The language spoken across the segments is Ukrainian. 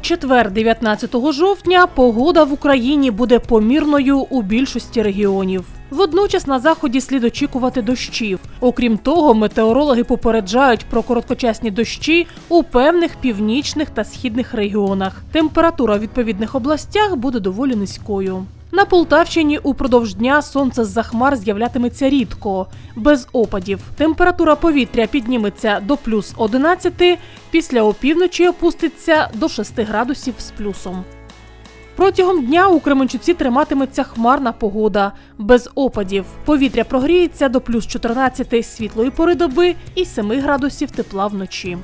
четвер, 19 жовтня, погода в Україні буде помірною у більшості регіонів. Водночас на заході слід очікувати дощів. Окрім того, метеорологи попереджають про короткочасні дощі у певних північних та східних регіонах. Температура в відповідних областях буде доволі низькою. На Полтавщині упродовж дня сонце з-за хмар з'являтиметься рідко, без опадів. Температура повітря підніметься до плюс 11, після опівночі опуститься до 6 градусів з плюсом. Протягом дня у Кременчуці триматиметься хмарна погода, без опадів. Повітря прогріється до плюс 14 світлої пори доби і 7 градусів тепла вночі.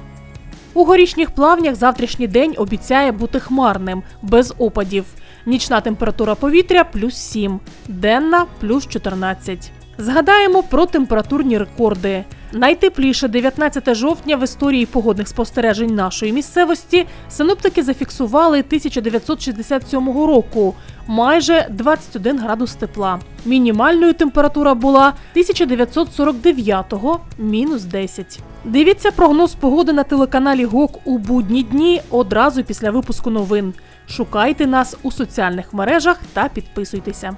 У горішніх плавнях завтрашній день обіцяє бути хмарним, без опадів. Нічна температура повітря плюс 7, денна плюс 14. Згадаємо про температурні рекорди. Найтепліше 19 жовтня в історії погодних спостережень нашої місцевості синоптики зафіксували 1967 року майже 21 градус тепла. Мінімальною температура була 1949-го мінус 10. Дивіться прогноз погоди на телеканалі ГОК у будні дні одразу після випуску новин. Шукайте нас у соціальних мережах та підписуйтеся.